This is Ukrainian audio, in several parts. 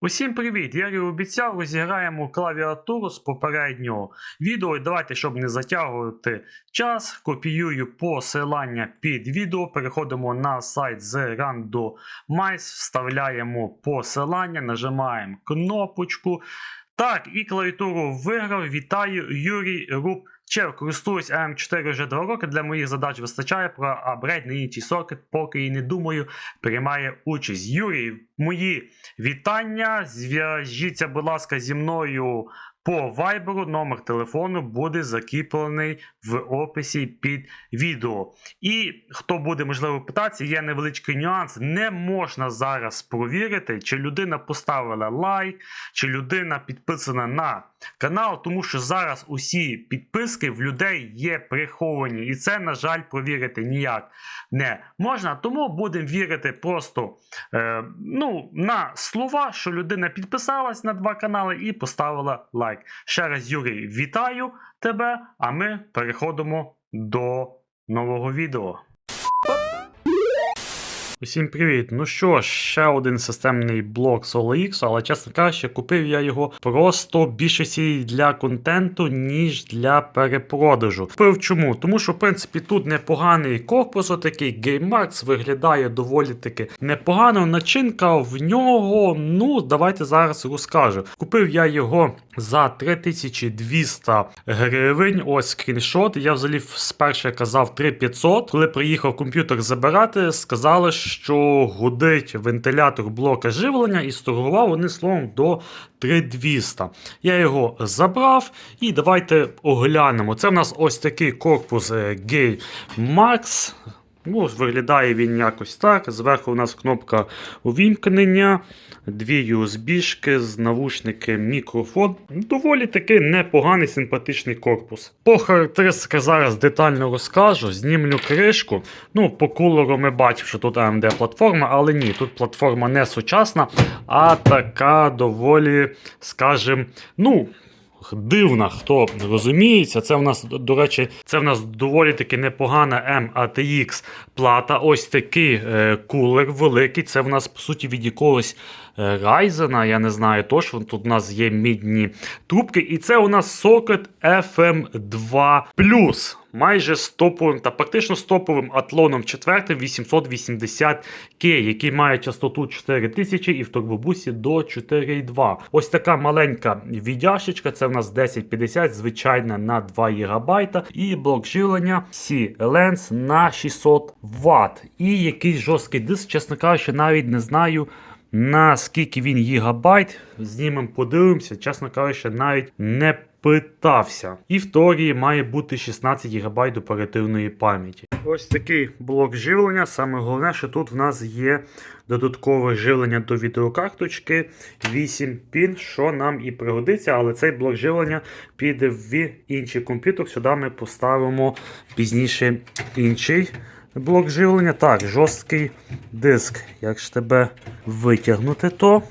Усім привіт! Як і обіцяв, розіграємо клавіатуру з попереднього відео. Давайте, щоб не затягувати час, копіюю посилання під відео. Переходимо на сайт з Randomize, вставляємо посилання, нажимаємо кнопочку. Так, і клавіатуру виграв. Вітаю, Юрій Рубчев. Користуюсь АМ4 вже 2 роки. Для моїх задач вистачає про апгрейд на інший сокет, поки і не думаю, приймає участь. Юрій, мої вітання. Зв'яжіться, будь ласка, зі мною по вайберу. Номер телефону буде закріплений в описі під відео. І хто буде, можливо, питатися, є невеличкий нюанс. Не можна зараз провірити, чи людина поставила лайк, чи людина підписана на канал, тому що зараз усі підписки в людей є приховані. І це, на жаль, провірити ніяк не можна. Тому будемо вірити просто е, ну, на слова, що людина підписалась на два канали і поставила лайк. Ще раз, Юрій, вітаю тебе, а ми переходимо до нового відео. Усім привіт! Ну що ще один системний блок SoloX, але чесно кажучи, купив я його просто більшості для контенту, ніж для перепродажу. Купив чому? Тому що, в принципі, тут непоганий корпус, отакий GameMax, виглядає доволі таки непогано. Начинка в нього, ну, давайте зараз розкажу. Купив я його за 3200 гривень. Ось скріншот. Я взагалі спершу казав 3500. Коли приїхав комп'ютер забирати, сказали, що гудить вентилятор блока живлення і сторгував вони словом до 3200. Я його забрав і давайте оглянемо. Це в нас ось такий корпус е, Gay Max. Ну, виглядає він якось так. Зверху у нас кнопка увімкнення, дві USB-шки з навушники, мікрофон. Доволі таки непоганий симпатичний корпус. По характеристиках зараз детально розкажу, знімлю кришку. Ну, по кулеру ми бачимо, що тут AMD платформа, але ні, тут платформа не сучасна, а така доволі, скажімо, ну. Дивна, хто розуміється, це в нас, до речі, це в нас доволі таки непогана MATX плата. Ось такий е, кулер великий. Це в нас, по суті, від якогось Ryzen, я не знаю точно. Тут у нас є мідні трубки. І це у нас сокет FM2 майже стоповим та практично стоповим атлоном 4 880K, який має частоту 4000 і в турбобусі до 4,2. Ось така маленька віддяшечка, це в нас 1050, звичайна на 2 ГБ. І блок живлення C-Lens на 600 Вт. І якийсь жорсткий диск, чесно кажучи, навіть не знаю. Наскільки він гігабайт, знімемо, подивимося, чесно кажучи, навіть не питався. І в теорії має бути 16 ГБ оперативної пам'яті. Ось такий блок живлення. Саме головне, що тут в нас є додаткове живлення до відеокарточки 8 пін, що нам і пригодиться, але цей блок живлення піде в інший комп'ютер. Сюди ми поставимо пізніше інший. Блок живлення. Так, жорсткий диск. Як ж тебе витягнути, то.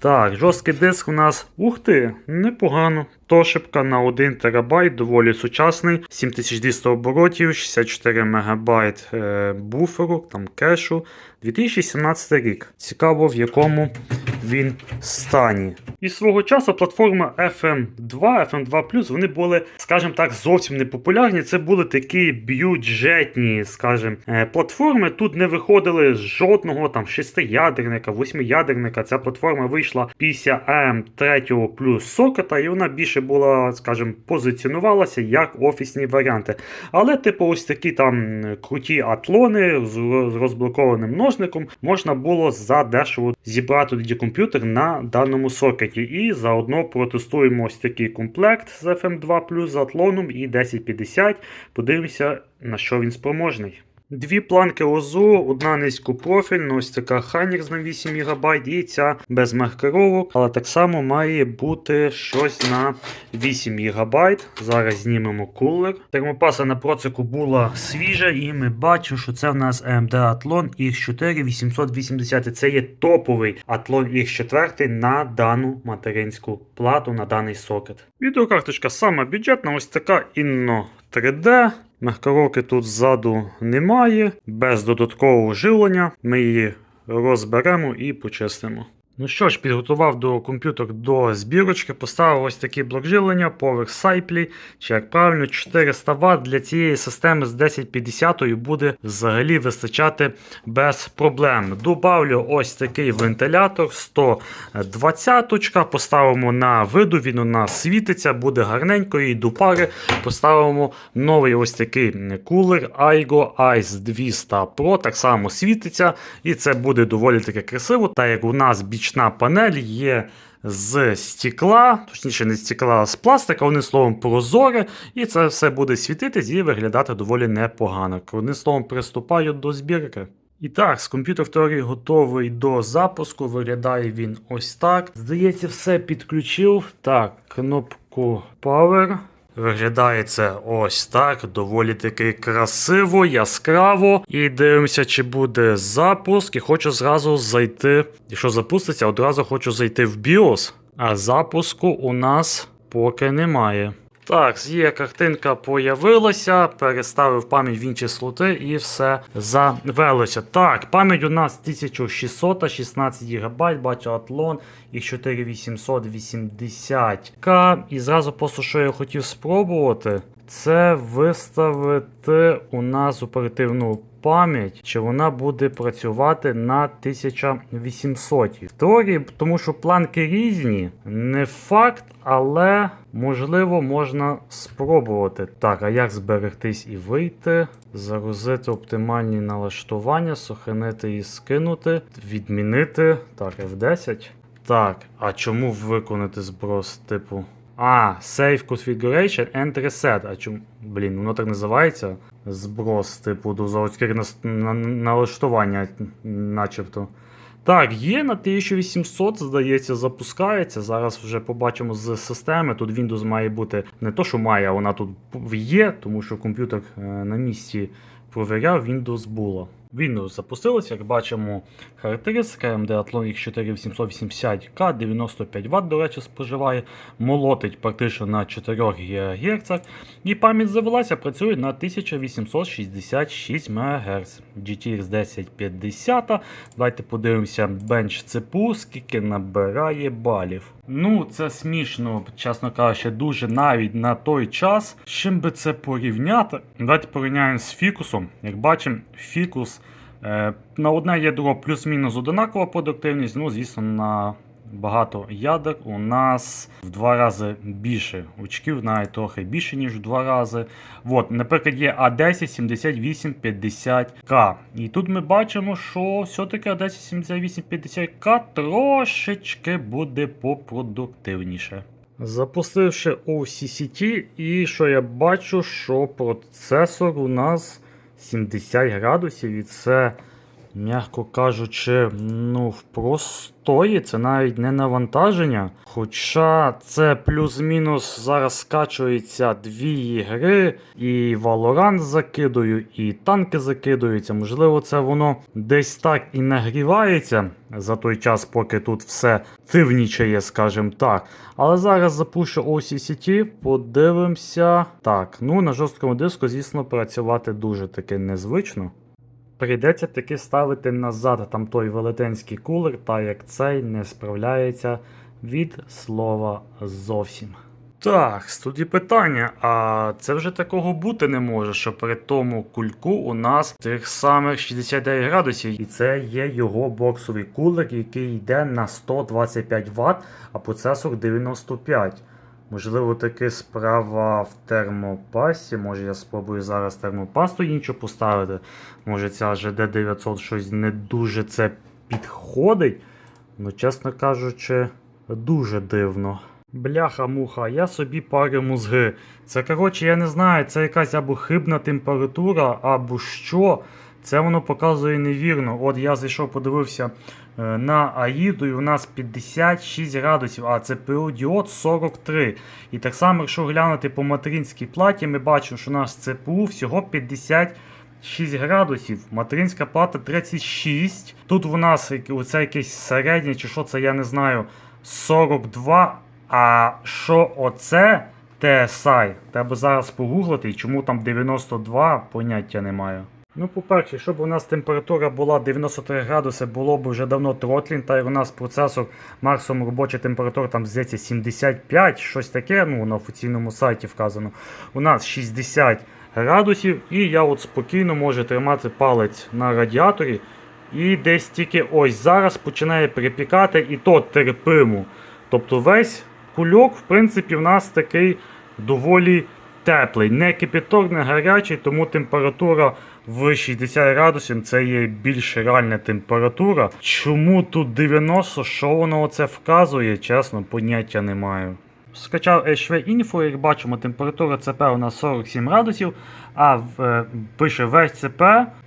Так, жорсткий диск у нас. Ух ти, непогано. Тошипка на 1 ТБ, доволі сучасний. 7200 оборотів, 64 МБ е, буферу, там кешу. 2017 рік. Цікаво, в якому він стані. І свого часу платформа FM2, FM2 вони були, скажімо так, зовсім не популярні. Це були такі бюджетні, скажімо, е, платформи. Тут не виходили жодного там шестиядерника, восьмиядерника. Ця платформа вийшла після AM3 плюс сокета, і вона більше була, скажімо, позиціонувалася як офісні варіанти. Але, типу, ось такі там круті атлони з розблокованим ножником можна було задешево зібрати тоді комп'ютер на даному сокеті. І заодно протестуємо ось такий комплект з FM2 з атлоном і 1050. Подивимося, на що він спроможний. Дві планки ОЗУ, одна низькопрофільна, ось така Ханікс на 8 ГБ, і ця без маркировок, але так само має бути щось на 8 ГБ. Зараз знімемо кулер. Термопаса на процеку була свіжа, і ми бачимо, що це в нас AMD Athlon X4 880. Це є топовий Athlon X4 на дану материнську плату, на даний сокет. Відеокарточка сама бюджетна, ось така Inno 3D. Маркировки тут ззаду немає, без додаткового живлення. Ми її розберемо і почистимо. Ну що ж, підготував до комп'ютер до збірочки, поставив ось такий блок живлення, поверх сайплі, чи як правильно, 400 Вт для цієї системи з 1050 буде взагалі вистачати без проблем. Добавлю ось такий вентилятор 120 поставимо на виду, він у нас світиться, буде гарненько і до пари поставимо новий ось такий кулер Aigo Ice 200 Pro, так само світиться, і це буде доволі таки красиво, так як у нас бічна панель є з стекла, точніше не з стекла, а з пластика, одним словом, прозоре, і це все буде світитись і виглядати доволі непогано. Одним словом, приступаю до збірки. І так, з комп'ютер в теорії готовий до запуску. Виглядає він ось так. Здається, все підключив. Так, кнопку Power. Виглядає це ось так, доволі таки красиво, яскраво. І дивимося, чи буде запуск. І хочу зразу зайти. Якщо запуститься, одразу хочу зайти в BIOS. А запуску у нас поки немає. Так, є картинка появилася, переставив пам'ять в інші слоти і все завелося. Так, пам'ять у нас 1616 ГБ, бачу Атлон і 4880К. І зразу просто що я хотів спробувати, це виставити у нас оперативну пам'ять, чи вона буде працювати на 1800. В теорії, тому що планки різні, не факт, але можливо можна спробувати. Так, а як зберегтись і вийти? Загрузити оптимальні налаштування, сохранити і скинути, відмінити. Так, F10. Так, а чому виконати зброс типу? А, Save Configuration and Reset. А чому? Блін, воно так називається. Зброс, типу, до заводських налаштування, начебто. Так, є на 1800, здається, запускається. Зараз вже побачимо з системи. Тут Windows має бути не то, що має, а вона тут є, тому що комп'ютер е, на місці провіряв, Windows було. Windows запустилося, як бачимо, характеристика AMD Athlon X4880K 95 Вт, до речі, споживає, молотить практично на 4 ГГц. І пам'ять завелася, працює на 1866 МГц. GTX 1050. Давайте подивимося бенч CPU, скільки набирає балів. Ну, це смішно, чесно кажучи, дуже навіть на той час. Чим би це порівняти? Давайте порівняємо з фікусом. Як бачимо, фікус на одне ядро плюс-мінус одинакова продуктивність. Ну, звісно, на багато ядер у нас в два рази більше очків, навіть трохи більше, ніж в два рази. От, наприклад, є А10 78 50К. І тут ми бачимо, що все-таки А10 78 50К трошечки буде попродуктивніше. Запустивши OCCT, і що я бачу, що процесор у нас 70 градусів, і це, м'яко кажучи, ну, в простої, це навіть не навантаження. Хоча це плюс-мінус зараз скачується дві ігри, і Valorant закидую, і танки закидуються. Можливо, це воно десь так і нагрівається за той час, поки тут все тивнічає, скажімо так. Але зараз запущу OCCT, подивимося. Так, ну на жорсткому диску, звісно, працювати дуже таки незвично. Прийдеться таки ставити назад там той велетенський кулер, та як цей не справляється від слова зовсім. Так, тут і питання. А це вже такого бути не може, що при тому кульку у нас тих самих 69 градусів. І це є його боксовий кулер, який йде на 125 Вт, а процесор 95. Можливо, таки справа в термопасті. Може я спробую зараз термопасту іншу поставити. Може ця GD900 щось не дуже це підходить. Ну, чесно кажучи, дуже дивно. Бляха-муха, я собі парю мозги. Це, коротше, я не знаю, це якась або хибна температура, або що. Це воно показує невірно. От я зайшов, подивився на Аїду, і у нас 56 градусів, а ЦПУ діод 43. І так само, якщо глянути по материнській платі, ми бачимо, що наш ЦПУ всього 56 градусів. Материнська плата 36. Тут у нас оце якесь середнє, чи що це, я не знаю, 42. А що оце TSI? Треба зараз погуглити, чому там 92, поняття не маю. Ну, по-перше, щоб у нас температура була 93 градуси, було б вже давно тротлінг, та й у нас процесор максимум робоча температура там здається 75, щось таке, ну на офіційному сайті вказано. У нас 60 градусів, і я от спокійно можу тримати палець на радіаторі. І десь тільки ось зараз починає припікати, і то терпимо. Тобто весь кульок, в принципі, в нас такий доволі теплий. Не кипяток, не гарячий, тому температура в 60 градусів це є більш реальна температура. Чому тут 90? Що воно оце вказує? Чесно, поняття не маю. Скачав HV Info, як бачимо, температура ЦП у нас 47 градусів, а в, е, пише весь ЦП,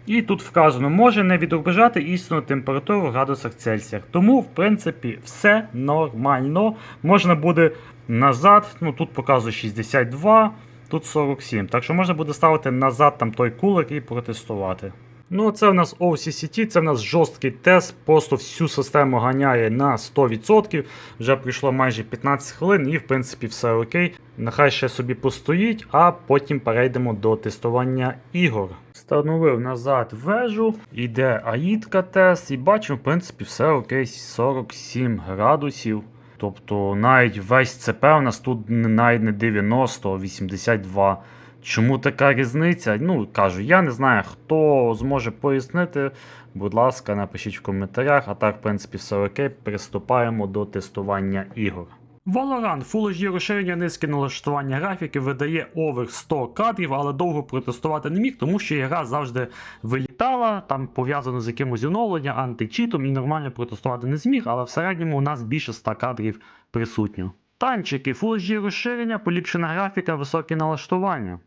і тут вказано, може не відображати істинну температуру в градусах Цельсія. Тому, в принципі, все нормально. Можна буде назад, ну тут показує 62, тут 47. Так що можна буде ставити назад там той кулер і протестувати. Ну, це в нас OCCT, це в нас жорсткий тест, просто всю систему ганяє на 100%. Вже пройшло майже 15 хвилин і в принципі все окей. Нехай ще собі постоїть, а потім перейдемо до тестування ігор. Встановив назад вежу, іде аїдка тест, і бачимо, в принципі, все окей, 47 градусів. Тобто навіть весь ЦП у нас тут навіть не 90, а 82. Чому така різниця? Ну, кажу, я не знаю, хто зможе пояснити. Будь ласка, напишіть в коментарях, а так, в принципі, все окей. Приступаємо до тестування ігор. Valorant Full HD розширення низьке налаштування графіки видає овер 100 кадрів, але довго протестувати не міг, тому що гра завжди вилітала, там пов'язано з якимось оновленням, античітом і нормально протестувати не зміг, але в середньому у нас більше 100 кадрів присутньо. Танчики, Full HD розширення, поліпшена графіка, високі налаштування.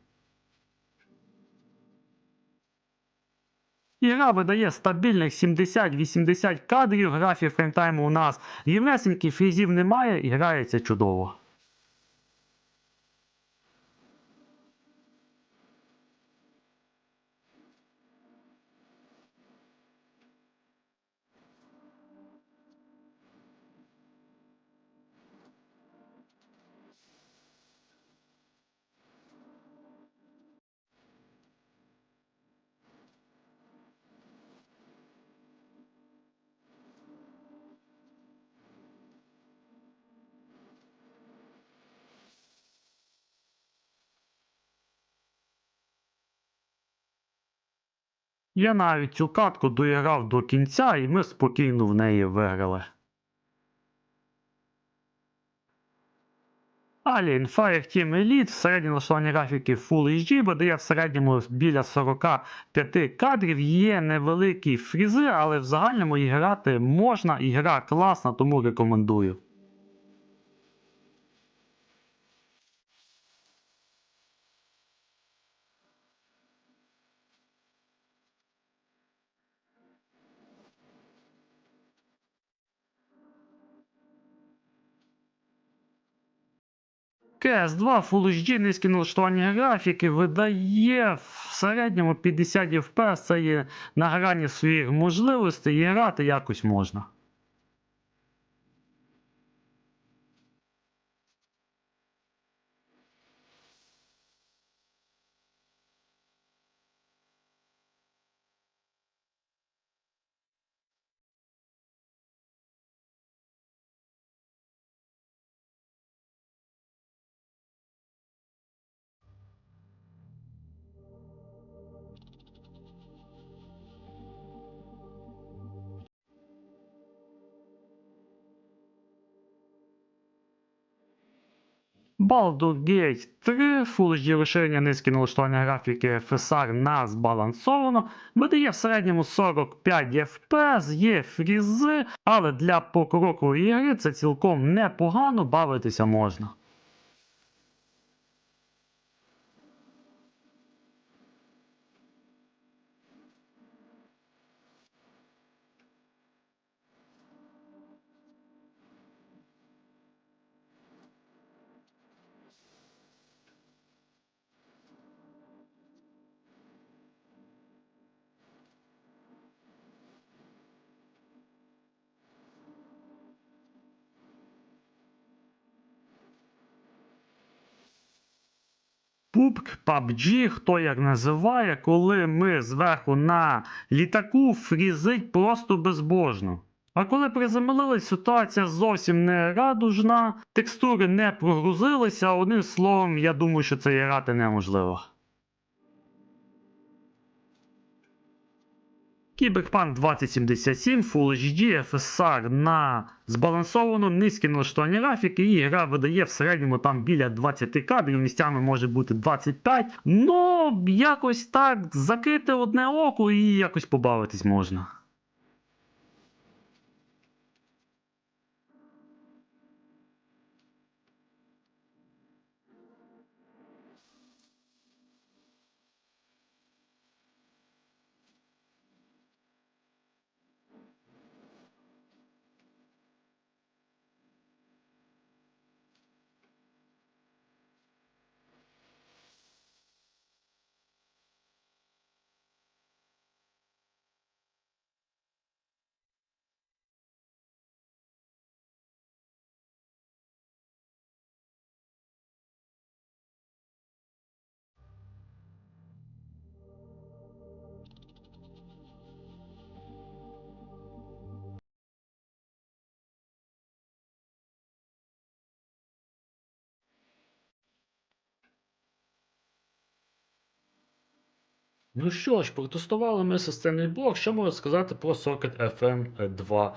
Ігра видає стабільних 70-80 кадрів, графі фреймтайму у нас рівнесенький, фрізів немає і грається чудово. Я навіть цю катку доіграв до кінця, і ми спокійно в неї виграли. Alien Fireteam Elite, середнє налаштування графіки Full HD, видає в середньому біля 45 кадрів, є невеликі фрізи, але в загальному і грати можна, і гра класна, тому рекомендую. CS2 Full HD низьке налаштування графіки видає в середньому 50 FPS, це є на грані своїх можливостей і грати якось можна. Baldur's Gate 3, Full HD розширення низькі налаштування графіки FSR на збалансовано, видає в середньому 45 FPS, є фрізи, але для покрокової ігри це цілком непогано бавитися можна. PUBG, хто як називає, коли ми зверху на літаку фрізить просто безбожно. А коли приземлились, ситуація зовсім не радужна, текстури не прогрузилися, одним словом, я думаю, що це грати неможливо. Кіберпанк 2077 Full HD FSR на збалансовано низькі налаштування графіки, і гра видає в середньому там біля 20 кадрів, місцями може бути 25. Ну, якось так закрити одне око і якось побавитись можна. Ну що ж, протестували ми системний блок. Що можу сказати про сокет FM2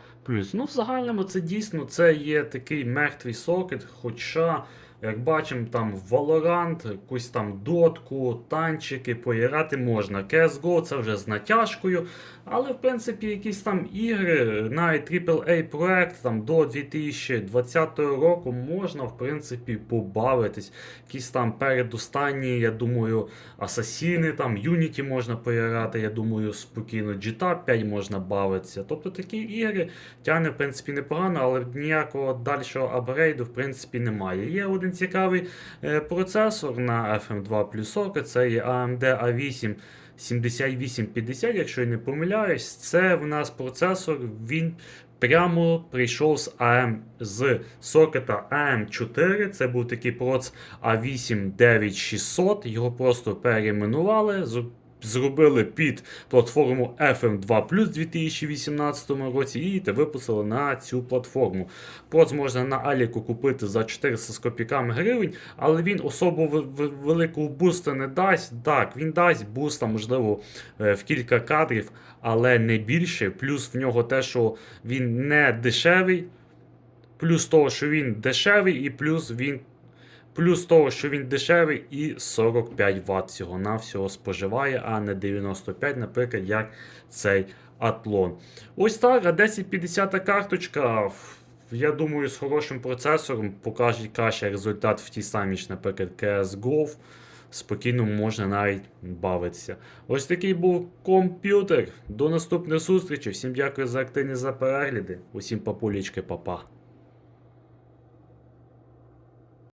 Ну, в загальному це дійсно це є такий мертвий сокет, хоча, як бачимо, там Valorant, якусь там дотку, танчики поіграти можна. CSGO це вже з натяжкою, але в принципі якісь там ігри, навіть AAA проект там до 2020 року можна в принципі побавитись. Якісь там передостанні, я думаю, Асасіни, там Unity можна поіграти, я думаю, спокійно. GTA 5 можна бавитися. Тобто такі ігри тягне, в принципі, непогано, але ніякого дальшого апгрейду, в принципі, немає. Є один цікавий е, процесор на FM2 Plus це є AMD A8. 7850, якщо я не помиляюсь, це в нас процесор, він прямо прийшов з AM, з сокета AM4. Це був такий проц A8 9600, його просто перейменували. Зробили під платформу FM2 у 2018 році і те випустили на цю платформу. Проц можна на Аліку купити за 400 з копійками гривень, але він особо великого буста не дасть. Так, він дасть буста, можливо, е, в кілька кадрів, але не більше. Плюс в нього те, що він не дешевий. Плюс того, що він дешевий, і плюс він. Плюс того, що він дешевий і 45 Вт всього навсього споживає, а не 95, наприклад, як цей Атлон. Ось так, а 1050 карточка. Я думаю, з хорошим процесором покаже краще результат в тій самій, ж, наприклад, CSGO. Спокійно можна навіть бавитися. Ось такий був комп'ютер. До наступних зустрічей. Всім дякую за активні за перегляди. Усім папулічки, папа.